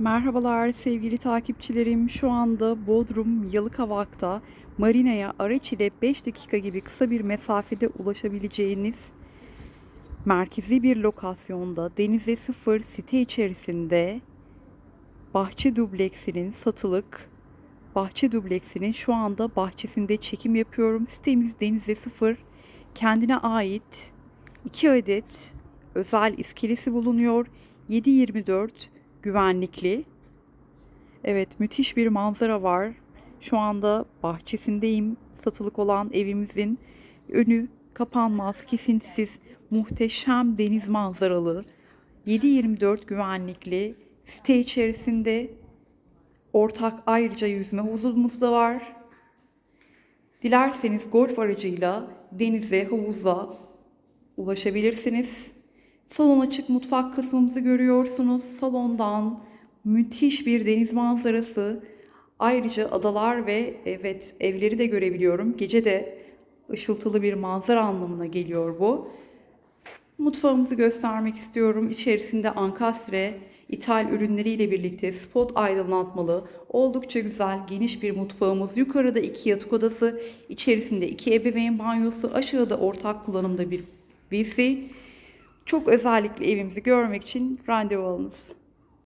Merhabalar sevgili takipçilerim. Şu anda Bodrum Yalıkavak'ta marinaya araç ile 5 dakika gibi kısa bir mesafede ulaşabileceğiniz merkezi bir lokasyonda denize sıfır site içerisinde bahçe dubleksinin satılık bahçe dubleksinin şu anda bahçesinde çekim yapıyorum. Sitemiz denize sıfır kendine ait 2 adet özel iskelesi bulunuyor. 7-24 güvenlikli. Evet müthiş bir manzara var. Şu anda bahçesindeyim. Satılık olan evimizin önü kapanmaz, kesintisiz, muhteşem deniz manzaralı. 7-24 güvenlikli site içerisinde ortak ayrıca yüzme havuzumuz da var. Dilerseniz golf aracıyla denize, havuza ulaşabilirsiniz. Salon açık mutfak kısmımızı görüyorsunuz. Salondan müthiş bir deniz manzarası. Ayrıca adalar ve evet evleri de görebiliyorum. Gece de ışıltılı bir manzara anlamına geliyor bu. Mutfağımızı göstermek istiyorum. İçerisinde ankastre, ithal ürünleriyle birlikte spot aydınlatmalı, oldukça güzel, geniş bir mutfağımız. Yukarıda iki yatak odası, içerisinde iki ebeveyn banyosu, aşağıda ortak kullanımda bir WC. Çok özellikle evimizi görmek için randevu alınız.